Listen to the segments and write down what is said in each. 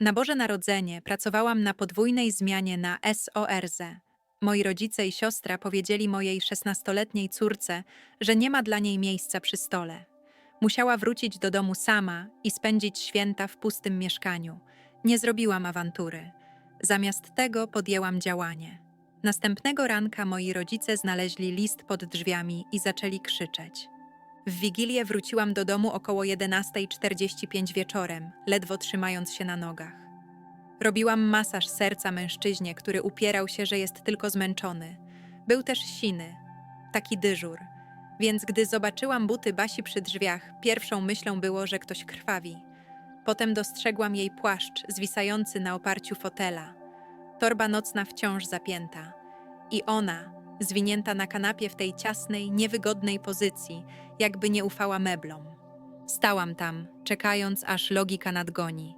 Na Boże Narodzenie pracowałam na podwójnej zmianie na SORZ. Moi rodzice i siostra powiedzieli mojej szesnastoletniej córce, że nie ma dla niej miejsca przy stole. Musiała wrócić do domu sama i spędzić święta w pustym mieszkaniu. Nie zrobiłam awantury. Zamiast tego podjęłam działanie. Następnego ranka moi rodzice znaleźli list pod drzwiami i zaczęli krzyczeć. W Wigilię wróciłam do domu około 11.45 wieczorem, ledwo trzymając się na nogach. Robiłam masaż serca mężczyźnie, który upierał się, że jest tylko zmęczony. Był też siny, taki dyżur. Więc gdy zobaczyłam buty Basi przy drzwiach, pierwszą myślą było, że ktoś krwawi. Potem dostrzegłam jej płaszcz zwisający na oparciu fotela. Torba nocna wciąż zapięta. I ona, zwinięta na kanapie w tej ciasnej, niewygodnej pozycji, jakby nie ufała meblom. Stałam tam, czekając, aż logika nadgoni.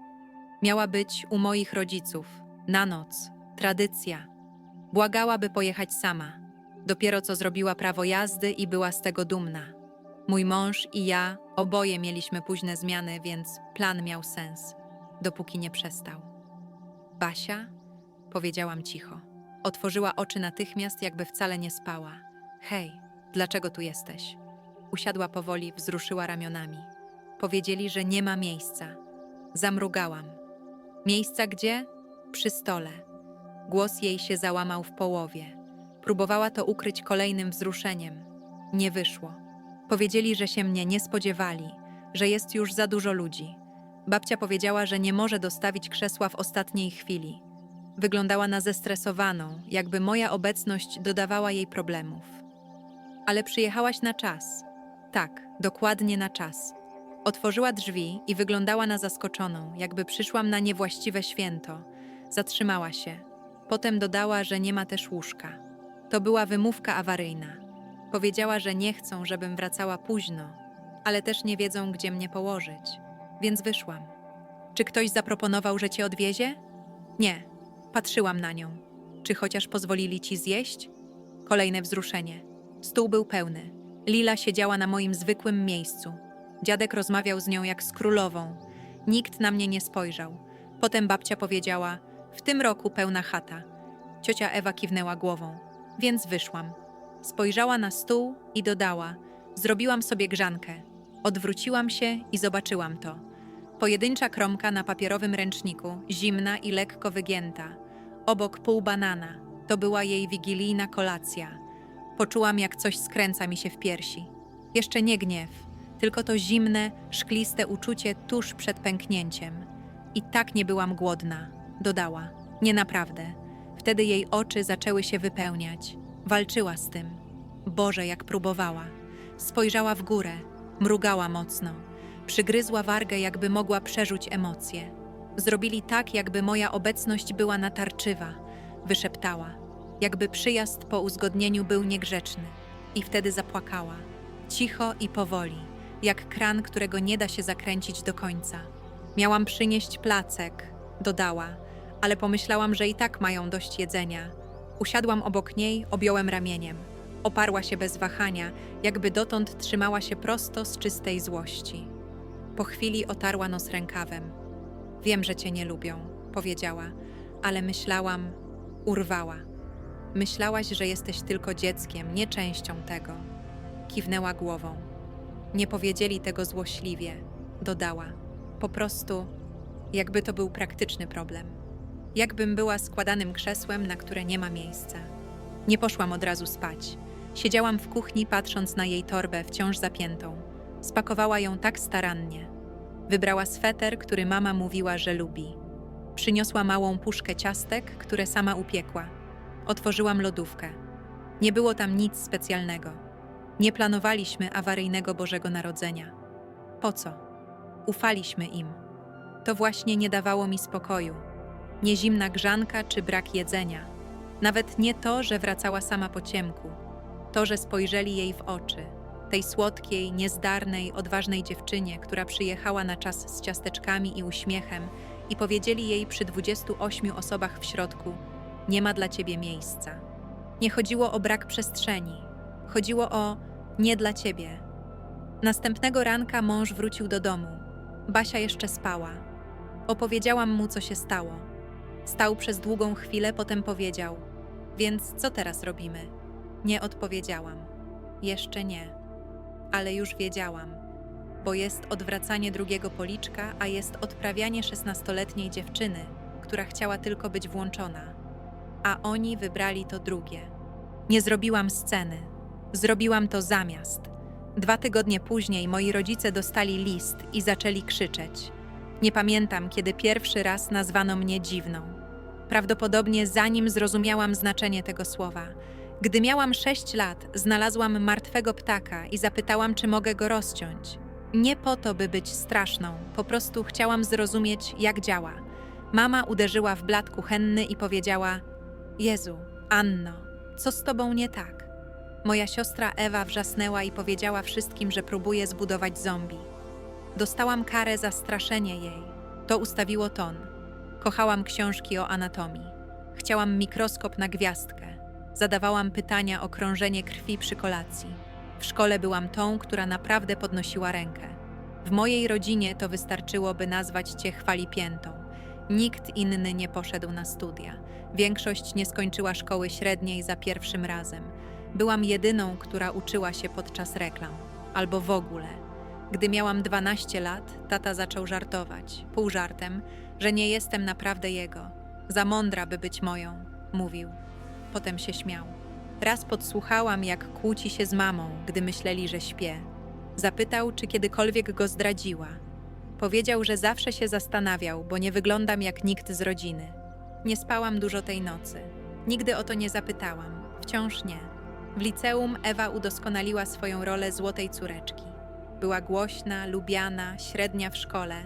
Miała być u moich rodziców, na noc, tradycja. Błagała, by pojechać sama. Dopiero co zrobiła prawo jazdy i była z tego dumna. Mój mąż i ja oboje mieliśmy późne zmiany, więc plan miał sens, dopóki nie przestał. Basia? Powiedziałam cicho. Otworzyła oczy natychmiast, jakby wcale nie spała. Hej, dlaczego tu jesteś? Usiadła powoli, wzruszyła ramionami. Powiedzieli, że nie ma miejsca. Zamrugałam. Miejsca gdzie? Przy stole. Głos jej się załamał w połowie. Próbowała to ukryć kolejnym wzruszeniem. Nie wyszło. Powiedzieli, że się mnie nie spodziewali, że jest już za dużo ludzi. Babcia powiedziała, że nie może dostawić krzesła w ostatniej chwili. Wyglądała na zestresowaną, jakby moja obecność dodawała jej problemów. Ale przyjechałaś na czas. Tak, dokładnie na czas. Otworzyła drzwi i wyglądała na zaskoczoną, jakby przyszłam na niewłaściwe święto. Zatrzymała się. Potem dodała, że nie ma też łóżka. To była wymówka awaryjna. Powiedziała, że nie chcą, żebym wracała późno, ale też nie wiedzą, gdzie mnie położyć, więc wyszłam. Czy ktoś zaproponował, że cię odwiezie? Nie. Patrzyłam na nią. Czy chociaż pozwolili ci zjeść? Kolejne wzruszenie. Stół był pełny. Lila siedziała na moim zwykłym miejscu. Dziadek rozmawiał z nią jak z królową. Nikt na mnie nie spojrzał. Potem babcia powiedziała: W tym roku pełna chata. Ciocia Ewa kiwnęła głową, więc wyszłam. Spojrzała na stół i dodała: Zrobiłam sobie grzankę. Odwróciłam się i zobaczyłam to. Pojedyncza kromka na papierowym ręczniku, zimna i lekko wygięta. Obok pół banana. To była jej wigilijna kolacja. Poczułam, jak coś skręca mi się w piersi. Jeszcze nie gniew, tylko to zimne, szkliste uczucie tuż przed pęknięciem. I tak nie byłam głodna, dodała. Nie naprawdę. Wtedy jej oczy zaczęły się wypełniać. Walczyła z tym. Boże, jak próbowała. Spojrzała w górę, mrugała mocno. Przygryzła wargę, jakby mogła przerzuć emocje. Zrobili tak, jakby moja obecność była natarczywa. Wyszeptała, jakby przyjazd po uzgodnieniu był niegrzeczny. I wtedy zapłakała. Cicho i powoli, jak kran, którego nie da się zakręcić do końca. Miałam przynieść placek, dodała, ale pomyślałam, że i tak mają dość jedzenia. Usiadłam obok niej, objąłem ramieniem. Oparła się bez wahania, jakby dotąd trzymała się prosto z czystej złości. Po chwili otarła nos rękawem. Wiem, że cię nie lubią, powiedziała, ale myślałam, urwała. Myślałaś, że jesteś tylko dzieckiem, nie częścią tego. Kiwnęła głową. Nie powiedzieli tego złośliwie, dodała. Po prostu, jakby to był praktyczny problem. Jakbym była składanym krzesłem, na które nie ma miejsca. Nie poszłam od razu spać. Siedziałam w kuchni, patrząc na jej torbę, wciąż zapiętą. Spakowała ją tak starannie. Wybrała sweter, który mama mówiła, że lubi. Przyniosła małą puszkę ciastek, które sama upiekła. Otworzyłam lodówkę. Nie było tam nic specjalnego. Nie planowaliśmy awaryjnego Bożego Narodzenia. Po co? Ufaliśmy im. To właśnie nie dawało mi spokoju. Nie zimna grzanka czy brak jedzenia. Nawet nie to, że wracała sama po ciemku. To, że spojrzeli jej w oczy. Tej słodkiej, niezdarnej, odważnej dziewczynie, która przyjechała na czas z ciasteczkami i uśmiechem i powiedzieli jej przy 28 osobach w środku: Nie ma dla ciebie miejsca. Nie chodziło o brak przestrzeni, chodziło o nie dla ciebie. Następnego ranka mąż wrócił do domu. Basia jeszcze spała. Opowiedziałam mu, co się stało. Stał przez długą chwilę, potem powiedział: Więc co teraz robimy? Nie odpowiedziałam. Jeszcze nie. Ale już wiedziałam, bo jest odwracanie drugiego policzka, a jest odprawianie szesnastoletniej dziewczyny, która chciała tylko być włączona. A oni wybrali to drugie. Nie zrobiłam sceny. Zrobiłam to zamiast. Dwa tygodnie później moi rodzice dostali list i zaczęli krzyczeć. Nie pamiętam, kiedy pierwszy raz nazwano mnie dziwną. Prawdopodobnie zanim zrozumiałam znaczenie tego słowa. Gdy miałam sześć lat, znalazłam martwego ptaka i zapytałam, czy mogę go rozciąć. Nie po to, by być straszną, po prostu chciałam zrozumieć, jak działa. Mama uderzyła w blat kuchenny i powiedziała: Jezu, Anno, co z tobą nie tak? Moja siostra Ewa wrzasnęła i powiedziała wszystkim, że próbuje zbudować zombie. Dostałam karę za straszenie jej. To ustawiło ton. Kochałam książki o anatomii. Chciałam mikroskop na gwiazdkę. Zadawałam pytania o krążenie krwi przy kolacji. W szkole byłam tą, która naprawdę podnosiła rękę. W mojej rodzinie to wystarczyło, by nazwać cię chwalipiętą. Nikt inny nie poszedł na studia. Większość nie skończyła szkoły średniej za pierwszym razem. Byłam jedyną, która uczyła się podczas reklam, albo w ogóle. Gdy miałam 12 lat, tata zaczął żartować, pół żartem, że nie jestem naprawdę jego. Za mądra, by być moją, mówił. Potem się śmiał. Raz podsłuchałam, jak kłóci się z mamą, gdy myśleli, że śpię. Zapytał, czy kiedykolwiek go zdradziła. Powiedział, że zawsze się zastanawiał, bo nie wyglądam jak nikt z rodziny. Nie spałam dużo tej nocy. Nigdy o to nie zapytałam. Wciąż nie. W liceum Ewa udoskonaliła swoją rolę złotej córeczki. Była głośna, lubiana, średnia w szkole,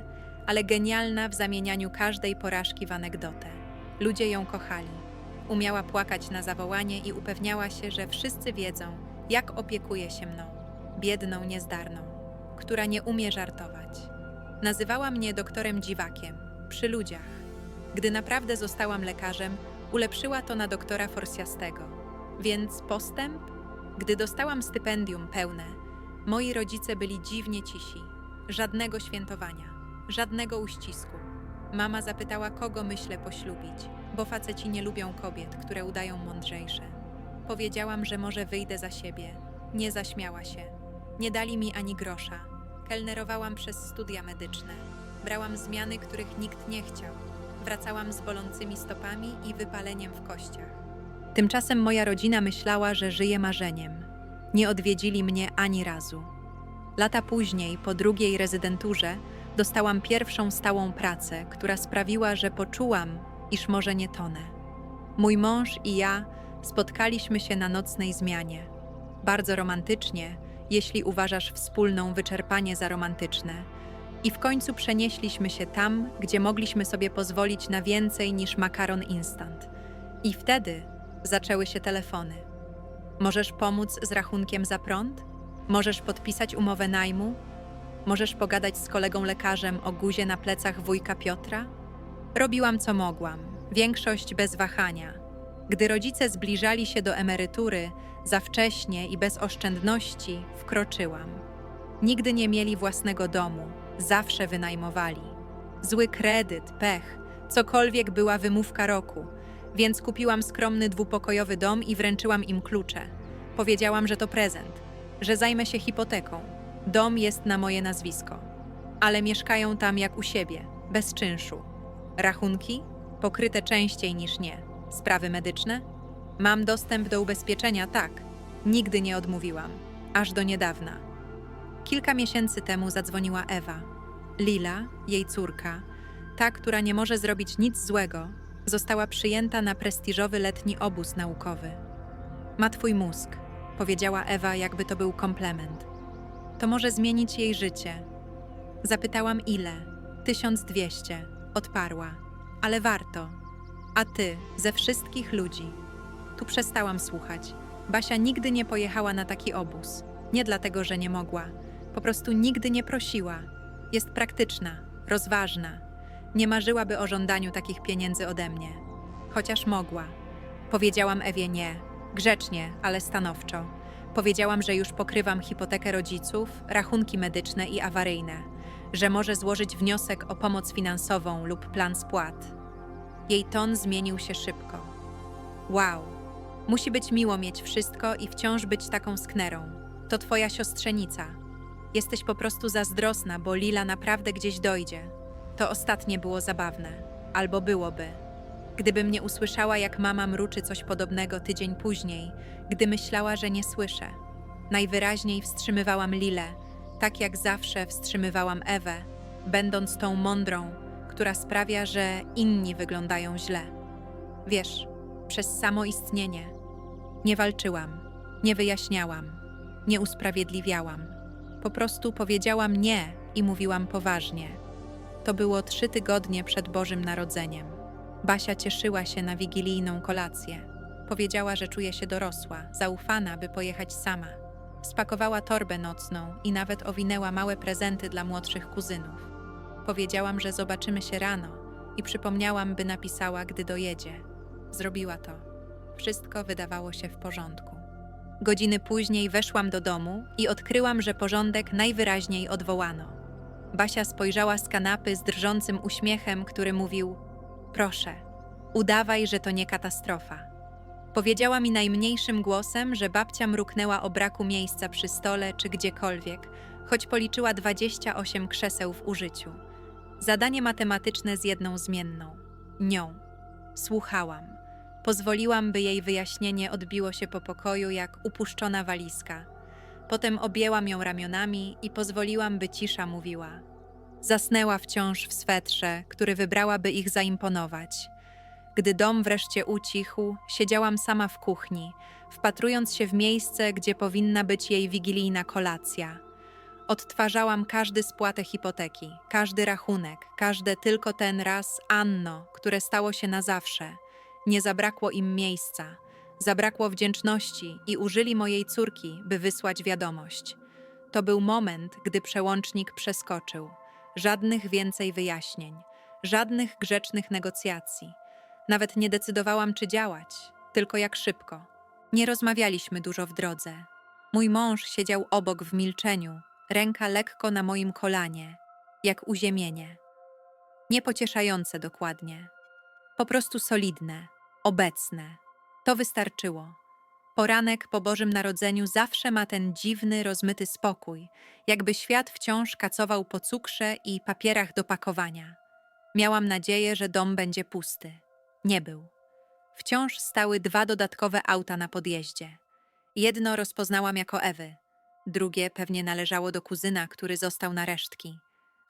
ale genialna w zamienianiu każdej porażki w anegdotę. Ludzie ją kochali. Umiała płakać na zawołanie i upewniała się, że wszyscy wiedzą, jak opiekuje się mną, biedną, niezdarną, która nie umie żartować. Nazywała mnie doktorem dziwakiem, przy ludziach. Gdy naprawdę zostałam lekarzem, ulepszyła to na doktora Forsjastego. Więc postęp? Gdy dostałam stypendium pełne, moi rodzice byli dziwnie cisi. Żadnego świętowania, żadnego uścisku. Mama zapytała, kogo myślę poślubić, bo faceci nie lubią kobiet, które udają mądrzejsze. Powiedziałam, że może wyjdę za siebie. Nie zaśmiała się. Nie dali mi ani grosza. Kelnerowałam przez studia medyczne. Brałam zmiany, których nikt nie chciał. Wracałam z bolącymi stopami i wypaleniem w kościach. Tymczasem moja rodzina myślała, że żyję marzeniem. Nie odwiedzili mnie ani razu. Lata później, po drugiej rezydenturze, dostałam pierwszą stałą pracę, która sprawiła, że poczułam, iż może nie tonę. Mój mąż i ja spotkaliśmy się na nocnej zmianie. Bardzo romantycznie, jeśli uważasz wspólną wyczerpanie za romantyczne. I w końcu przenieśliśmy się tam, gdzie mogliśmy sobie pozwolić na więcej niż makaron instant. I wtedy zaczęły się telefony. Możesz pomóc z rachunkiem za prąd? Możesz podpisać umowę najmu? Możesz pogadać z kolegą lekarzem o guzie na plecach wujka Piotra? Robiłam co mogłam, większość bez wahania. Gdy rodzice zbliżali się do emerytury, za wcześnie i bez oszczędności wkroczyłam. Nigdy nie mieli własnego domu, zawsze wynajmowali. Zły kredyt, pech, cokolwiek była wymówka roku, więc kupiłam skromny dwupokojowy dom i wręczyłam im klucze. Powiedziałam, że to prezent, że zajmę się hipoteką. Dom jest na moje nazwisko, ale mieszkają tam jak u siebie, bez czynszu. Rachunki? Pokryte częściej niż nie. Sprawy medyczne? Mam dostęp do ubezpieczenia, tak. Nigdy nie odmówiłam. Aż do niedawna. Kilka miesięcy temu zadzwoniła Ewa. Lila, jej córka, ta, która nie może zrobić nic złego, została przyjęta na prestiżowy letni obóz naukowy. Ma twój mózg, powiedziała Ewa, jakby to był komplement. To może zmienić jej życie. Zapytałam ile. 1200. Odparła. Ale warto. A ty, ze wszystkich ludzi. Tu przestałam słuchać. Basia nigdy nie pojechała na taki obóz. Nie dlatego, że nie mogła. Po prostu nigdy nie prosiła. Jest praktyczna, rozważna. Nie marzyłaby o żądaniu takich pieniędzy ode mnie. Chociaż mogła. Powiedziałam Ewie nie. Grzecznie, ale stanowczo. Powiedziałam, że już pokrywam hipotekę rodziców, rachunki medyczne i awaryjne. że może złożyć wniosek o pomoc finansową lub plan spłat. Jej ton zmienił się szybko. Wow, musi być miło mieć wszystko i wciąż być taką sknerą. To twoja siostrzenica. Jesteś po prostu zazdrosna, bo Lila naprawdę gdzieś dojdzie. To ostatnie było zabawne. Albo byłoby. Gdybym nie usłyszała, jak mama mruczy coś podobnego tydzień później, gdy myślała, że nie słyszę. Najwyraźniej wstrzymywałam Lilę, tak jak zawsze wstrzymywałam Ewę, będąc tą mądrą, która sprawia, że inni wyglądają źle. Wiesz, przez samo istnienie. Nie walczyłam, nie wyjaśniałam, nie usprawiedliwiałam. Po prostu powiedziałam nie i mówiłam poważnie. To było trzy tygodnie przed Bożym Narodzeniem. Basia cieszyła się na wigilijną kolację. Powiedziała, że czuje się dorosła, zaufana, by pojechać sama. Spakowała torbę nocną i nawet owinęła małe prezenty dla młodszych kuzynów. Powiedziałam, że zobaczymy się rano i przypomniałam, by napisała, gdy dojedzie. Zrobiła to. Wszystko wydawało się w porządku. Godziny później weszłam do domu i odkryłam, że porządek najwyraźniej odwołano. Basia spojrzała z kanapy z drżącym uśmiechem, który mówił: Proszę, udawaj, że to nie katastrofa. Powiedziała mi najmniejszym głosem, że babcia mruknęła o braku miejsca przy stole czy gdziekolwiek, choć policzyła 28 krzeseł w użyciu. Zadanie matematyczne z jedną zmienną nią. Słuchałam. Pozwoliłam, by jej wyjaśnienie odbiło się po pokoju jak upuszczona walizka. Potem objęłam ją ramionami i pozwoliłam, by cisza mówiła. Zasnęła wciąż w swetrze, który wybrała, by ich zaimponować. Gdy dom wreszcie ucichł, siedziałam sama w kuchni, wpatrując się w miejsce, gdzie powinna być jej wigilijna kolacja. Odtwarzałam każdy spłatę hipoteki, każdy rachunek, każde tylko ten raz Anno, które stało się na zawsze. Nie zabrakło im miejsca, zabrakło wdzięczności i użyli mojej córki, by wysłać wiadomość. To był moment, gdy przełącznik przeskoczył. Żadnych więcej wyjaśnień, żadnych grzecznych negocjacji. Nawet nie decydowałam, czy działać, tylko jak szybko. Nie rozmawialiśmy dużo w drodze. Mój mąż siedział obok w milczeniu, ręka lekko na moim kolanie, jak uziemienie. Niepocieszające dokładnie. Po prostu solidne, obecne. To wystarczyło. Poranek po Bożym Narodzeniu zawsze ma ten dziwny, rozmyty spokój, jakby świat wciąż kacował po cukrze i papierach do pakowania. Miałam nadzieję, że dom będzie pusty. Nie był. Wciąż stały dwa dodatkowe auta na podjeździe. Jedno rozpoznałam jako Ewy, drugie pewnie należało do kuzyna, który został na resztki.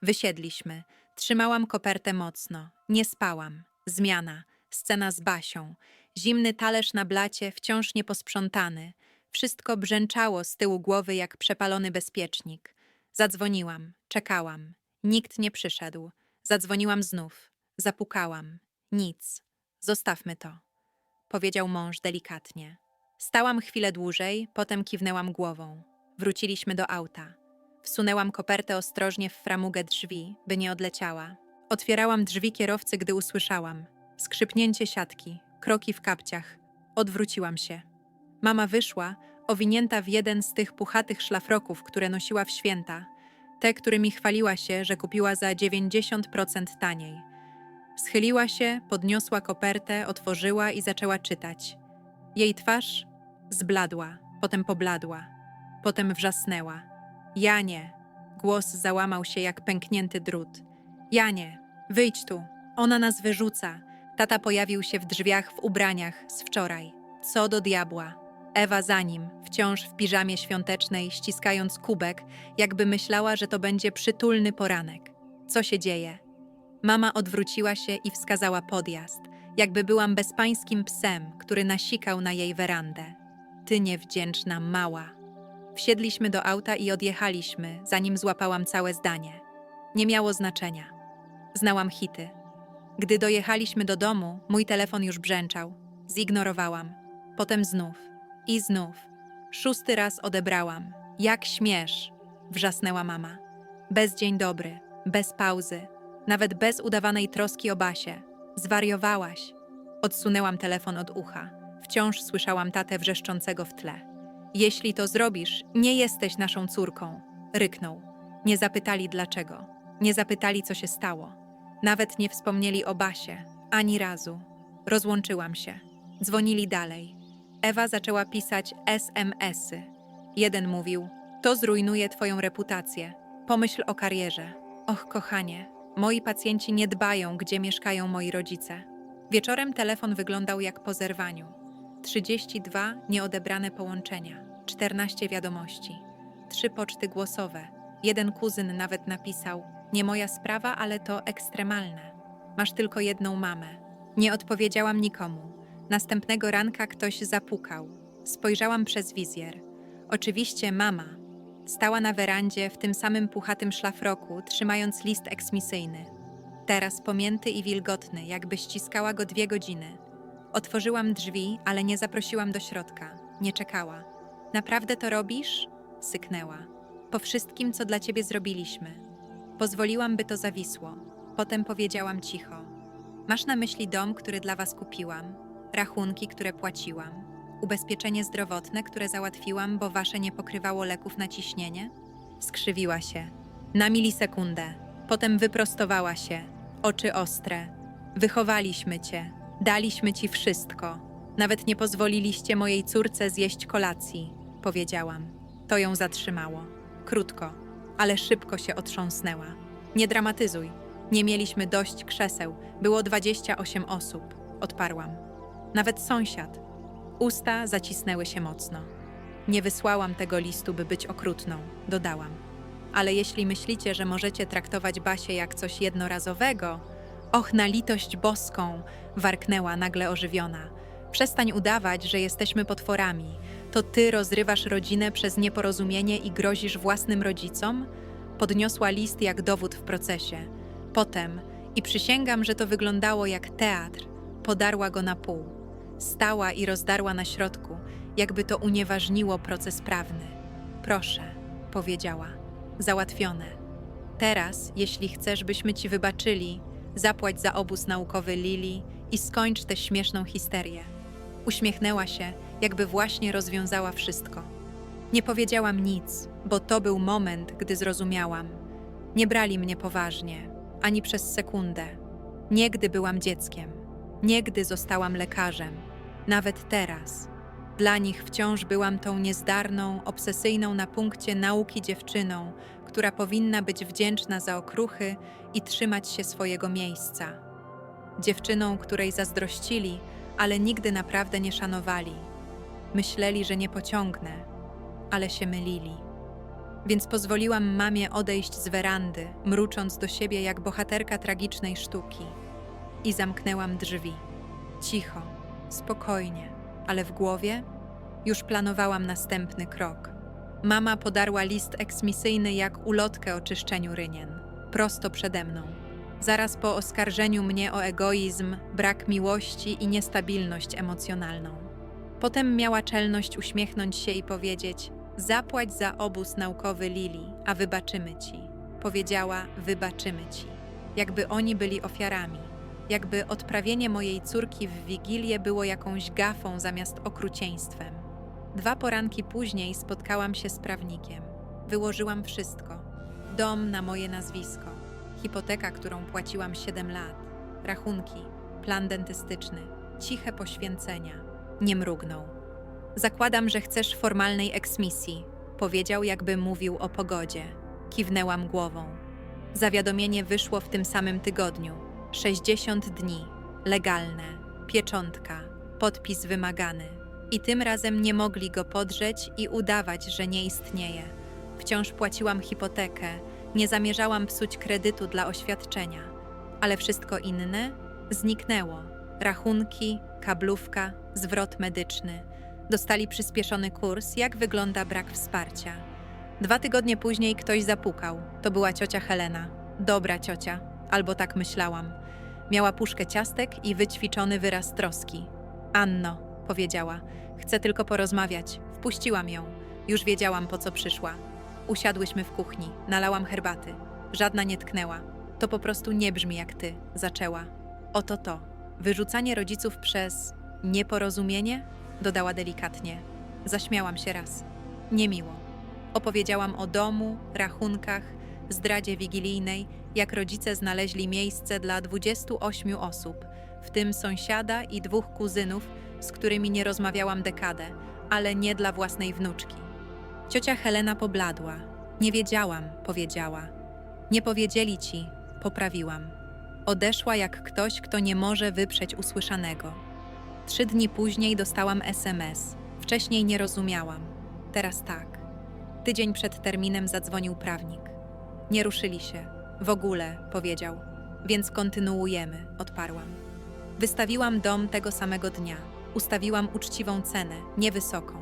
Wysiedliśmy. Trzymałam kopertę mocno. Nie spałam. Zmiana. Scena z Basią. Zimny talerz na blacie, wciąż nieposprzątany. Wszystko brzęczało z tyłu głowy jak przepalony bezpiecznik. Zadzwoniłam. Czekałam. Nikt nie przyszedł. Zadzwoniłam znów. Zapukałam. Nic. Zostawmy to. Powiedział mąż delikatnie. Stałam chwilę dłużej, potem kiwnęłam głową. Wróciliśmy do auta. Wsunęłam kopertę ostrożnie w framugę drzwi, by nie odleciała. Otwierałam drzwi kierowcy, gdy usłyszałam. Skrzypnięcie siatki, kroki w kapciach. Odwróciłam się. Mama wyszła, owinięta w jeden z tych puchatych szlafroków, które nosiła w święta. Te, którymi chwaliła się, że kupiła za 90% taniej. Schyliła się, podniosła kopertę, otworzyła i zaczęła czytać. Jej twarz zbladła, potem pobladła, potem wrzasnęła. Janie! Głos załamał się jak pęknięty drut. Janie, wyjdź tu. Ona nas wyrzuca. Tata pojawił się w drzwiach w ubraniach z wczoraj. Co do diabła. Ewa za nim, wciąż w piżamie świątecznej, ściskając kubek, jakby myślała, że to będzie przytulny poranek. Co się dzieje? Mama odwróciła się i wskazała podjazd, jakby byłam bezpańskim psem, który nasikał na jej werandę. Ty niewdzięczna mała. Wsiedliśmy do auta i odjechaliśmy, zanim złapałam całe zdanie. Nie miało znaczenia. Znałam hity. Gdy dojechaliśmy do domu, mój telefon już brzęczał. Zignorowałam. Potem znów. I znów. Szósty raz odebrałam. Jak śmiesz! Wrzasnęła mama. Bez dzień dobry, bez pauzy, nawet bez udawanej troski o Basie. Zwariowałaś. Odsunęłam telefon od ucha. Wciąż słyszałam tatę wrzeszczącego w tle. Jeśli to zrobisz, nie jesteś naszą córką, ryknął. Nie zapytali dlaczego. Nie zapytali, co się stało. Nawet nie wspomnieli o Basie. Ani razu. Rozłączyłam się. Dzwonili dalej. Ewa zaczęła pisać SMS-y. Jeden mówił: To zrujnuje Twoją reputację. Pomyśl o karierze. Och, kochanie, moi pacjenci nie dbają, gdzie mieszkają moi rodzice. Wieczorem telefon wyglądał jak po zerwaniu. 32 nieodebrane połączenia, 14 wiadomości, trzy poczty głosowe. Jeden kuzyn nawet napisał: Nie moja sprawa, ale to ekstremalne. Masz tylko jedną mamę. Nie odpowiedziałam nikomu. Następnego ranka ktoś zapukał. Spojrzałam przez wizjer. Oczywiście mama. Stała na werandzie w tym samym puchatym szlafroku, trzymając list eksmisyjny. Teraz pomięty i wilgotny, jakby ściskała go dwie godziny. Otworzyłam drzwi, ale nie zaprosiłam do środka. Nie czekała. Naprawdę to robisz? Syknęła. Po wszystkim, co dla ciebie zrobiliśmy. Pozwoliłam, by to zawisło. Potem powiedziałam cicho. Masz na myśli dom, który dla was kupiłam, rachunki, które płaciłam, ubezpieczenie zdrowotne, które załatwiłam, bo wasze nie pokrywało leków na ciśnienie? Skrzywiła się. Na milisekundę. Potem wyprostowała się. Oczy ostre. Wychowaliśmy cię. Daliśmy ci wszystko. Nawet nie pozwoliliście mojej córce zjeść kolacji, powiedziałam. To ją zatrzymało. Krótko, ale szybko się otrząsnęła. Nie dramatyzuj. Nie mieliśmy dość krzeseł. Było 28 osób. Odparłam. Nawet sąsiad. Usta zacisnęły się mocno. Nie wysłałam tego listu, by być okrutną, dodałam. Ale jeśli myślicie, że możecie traktować Basię jak coś jednorazowego, och, na litość boską, warknęła nagle ożywiona. Przestań udawać, że jesteśmy potworami. To ty rozrywasz rodzinę przez nieporozumienie i grozisz własnym rodzicom? Podniosła list jak dowód w procesie. Potem, i przysięgam, że to wyglądało jak teatr, podarła go na pół. Stała i rozdarła na środku, jakby to unieważniło proces prawny. Proszę, powiedziała. Załatwione. Teraz, jeśli chcesz, byśmy ci wybaczyli, zapłać za obóz naukowy Lili i skończ tę śmieszną histerię. Uśmiechnęła się, jakby właśnie rozwiązała wszystko. Nie powiedziałam nic, bo to był moment, gdy zrozumiałam. Nie brali mnie poważnie, ani przez sekundę. Nie gdy byłam dzieckiem, nie gdy zostałam lekarzem, nawet teraz. Dla nich wciąż byłam tą niezdarną, obsesyjną na punkcie nauki dziewczyną, która powinna być wdzięczna za okruchy i trzymać się swojego miejsca. Dziewczyną, której zazdrościli, ale nigdy naprawdę nie szanowali. Myśleli, że nie pociągnę, ale się mylili. Więc pozwoliłam mamie odejść z werandy, mrucząc do siebie jak bohaterka tragicznej sztuki. I zamknęłam drzwi. Cicho, spokojnie, ale w głowie już planowałam następny krok. Mama podarła list eksmisyjny jak ulotkę o czyszczeniu rynien, prosto przede mną. Zaraz po oskarżeniu mnie o egoizm, brak miłości i niestabilność emocjonalną. Potem miała czelność uśmiechnąć się i powiedzieć: Zapłać za obóz naukowy Lili, a wybaczymy ci. Powiedziała: Wybaczymy ci. Jakby oni byli ofiarami. Jakby odprawienie mojej córki w wigilię było jakąś gafą zamiast okrucieństwem. Dwa poranki później spotkałam się z prawnikiem. Wyłożyłam wszystko: dom na moje nazwisko, hipoteka, którą płaciłam 7 lat, rachunki, plan dentystyczny, ciche poświęcenia. Nie mrugnął. Zakładam, że chcesz formalnej eksmisji, powiedział, jakby mówił o pogodzie. Kiwnęłam głową. Zawiadomienie wyszło w tym samym tygodniu. 60 dni, legalne, pieczątka, podpis wymagany. I tym razem nie mogli go podrzeć i udawać, że nie istnieje. Wciąż płaciłam hipotekę, nie zamierzałam psuć kredytu dla oświadczenia, ale wszystko inne zniknęło. Rachunki, kablówka, zwrot medyczny. Dostali przyspieszony kurs, jak wygląda brak wsparcia. Dwa tygodnie później ktoś zapukał. To była ciocia Helena. Dobra ciocia, albo tak myślałam. Miała puszkę ciastek i wyćwiczony wyraz troski. Anno, powiedziała, chcę tylko porozmawiać. Wpuściłam ją. Już wiedziałam, po co przyszła. Usiadłyśmy w kuchni, nalałam herbaty. Żadna nie tknęła. To po prostu nie brzmi jak ty, zaczęła. Oto to. Wyrzucanie rodziców przez nieporozumienie? Dodała delikatnie. Zaśmiałam się raz. Niemiło. Opowiedziałam o domu, rachunkach, zdradzie wigilijnej jak rodzice znaleźli miejsce dla 28 osób, w tym sąsiada i dwóch kuzynów, z którymi nie rozmawiałam dekadę, ale nie dla własnej wnuczki. Ciocia Helena pobladła. Nie wiedziałam, powiedziała. Nie powiedzieli ci, poprawiłam. Odeszła jak ktoś, kto nie może wyprzeć usłyszanego. Trzy dni później dostałam SMS. Wcześniej nie rozumiałam. Teraz tak. Tydzień przed terminem zadzwonił prawnik. Nie ruszyli się. W ogóle, powiedział. Więc kontynuujemy, odparłam. Wystawiłam dom tego samego dnia. Ustawiłam uczciwą cenę, niewysoką.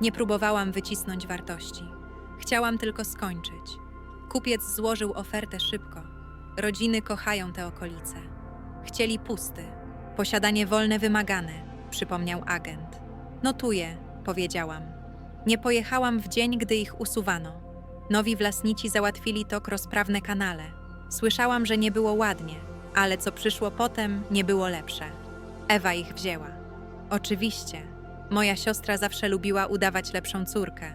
Nie próbowałam wycisnąć wartości. Chciałam tylko skończyć. Kupiec złożył ofertę szybko. Rodziny kochają te okolice. Chcieli pusty. Posiadanie wolne wymagane, przypomniał agent. Notuję, powiedziałam. Nie pojechałam w dzień, gdy ich usuwano. Nowi wlasnici załatwili tok rozprawne kanale. Słyszałam, że nie było ładnie, ale co przyszło potem, nie było lepsze. Ewa ich wzięła. Oczywiście. Moja siostra zawsze lubiła udawać lepszą córkę.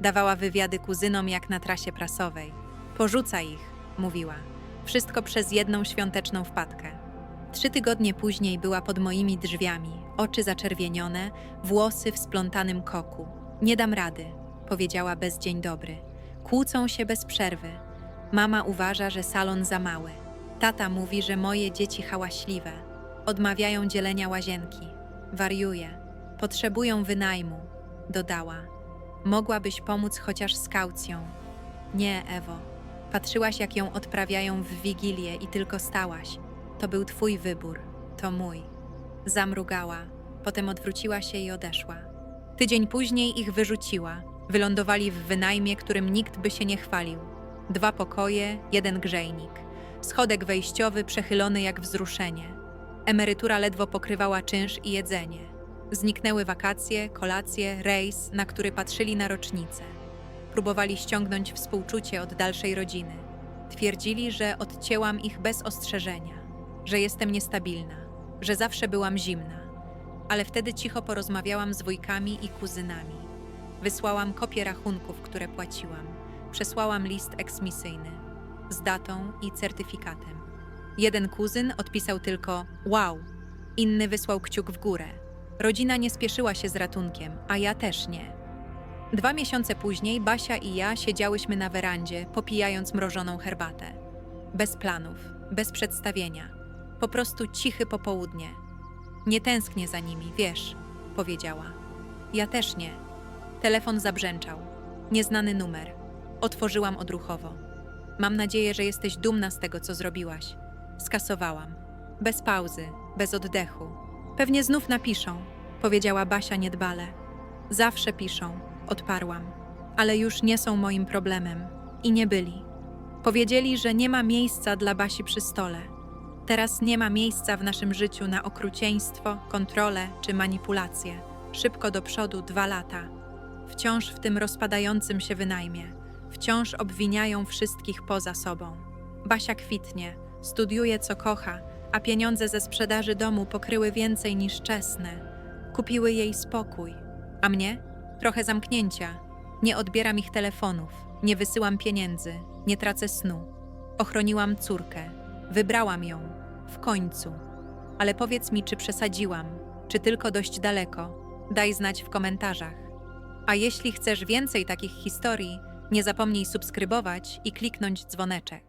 Dawała wywiady kuzynom jak na trasie prasowej. Porzuca ich, mówiła. Wszystko przez jedną świąteczną wpadkę. Trzy tygodnie później była pod moimi drzwiami, oczy zaczerwienione, włosy w splątanym koku. Nie dam rady, powiedziała bez dzień dobry. Kłócą się bez przerwy. Mama uważa, że salon za mały. Tata mówi, że moje dzieci hałaśliwe. Odmawiają dzielenia łazienki. Wariuje. Potrzebują wynajmu, dodała. Mogłabyś pomóc chociaż z kaucją. Nie, Ewo. Patrzyłaś, jak ją odprawiają w wigilię i tylko stałaś. To był twój wybór, to mój. Zamrugała, potem odwróciła się i odeszła. Tydzień później ich wyrzuciła. Wylądowali w wynajmie, którym nikt by się nie chwalił. Dwa pokoje, jeden grzejnik. Schodek wejściowy przechylony jak wzruszenie. Emerytura ledwo pokrywała czynsz i jedzenie. Zniknęły wakacje, kolacje, rejs, na który patrzyli na rocznicę. Próbowali ściągnąć współczucie od dalszej rodziny. Twierdzili, że odcięłam ich bez ostrzeżenia, że jestem niestabilna, że zawsze byłam zimna. Ale wtedy cicho porozmawiałam z wujkami i kuzynami. Wysłałam kopie rachunków, które płaciłam. Przesłałam list eksmisyjny z datą i certyfikatem. Jeden kuzyn odpisał tylko wow, inny wysłał kciuk w górę. Rodzina nie spieszyła się z ratunkiem, a ja też nie. Dwa miesiące później Basia i ja siedziałyśmy na werandzie, popijając mrożoną herbatę. Bez planów, bez przedstawienia. Po prostu cichy popołudnie. Nie tęsknię za nimi, wiesz, powiedziała. Ja też nie. Telefon zabrzęczał. Nieznany numer. Otworzyłam odruchowo. Mam nadzieję, że jesteś dumna z tego, co zrobiłaś. Skasowałam. Bez pauzy, bez oddechu. Pewnie znów napiszą, powiedziała Basia niedbale. Zawsze piszą, odparłam, ale już nie są moim problemem i nie byli. Powiedzieli, że nie ma miejsca dla Basi przy stole. Teraz nie ma miejsca w naszym życiu na okrucieństwo, kontrolę czy manipulacje. Szybko do przodu dwa lata. Wciąż w tym rozpadającym się wynajmie. Wciąż obwiniają wszystkich poza sobą. Basia kwitnie, studiuje co kocha, a pieniądze ze sprzedaży domu pokryły więcej niż czesne. Kupiły jej spokój. A mnie? Trochę zamknięcia. Nie odbieram ich telefonów, nie wysyłam pieniędzy, nie tracę snu. Ochroniłam córkę, wybrałam ją, w końcu. Ale powiedz mi, czy przesadziłam, czy tylko dość daleko. Daj znać w komentarzach. A jeśli chcesz więcej takich historii, nie zapomnij subskrybować i kliknąć dzwoneczek.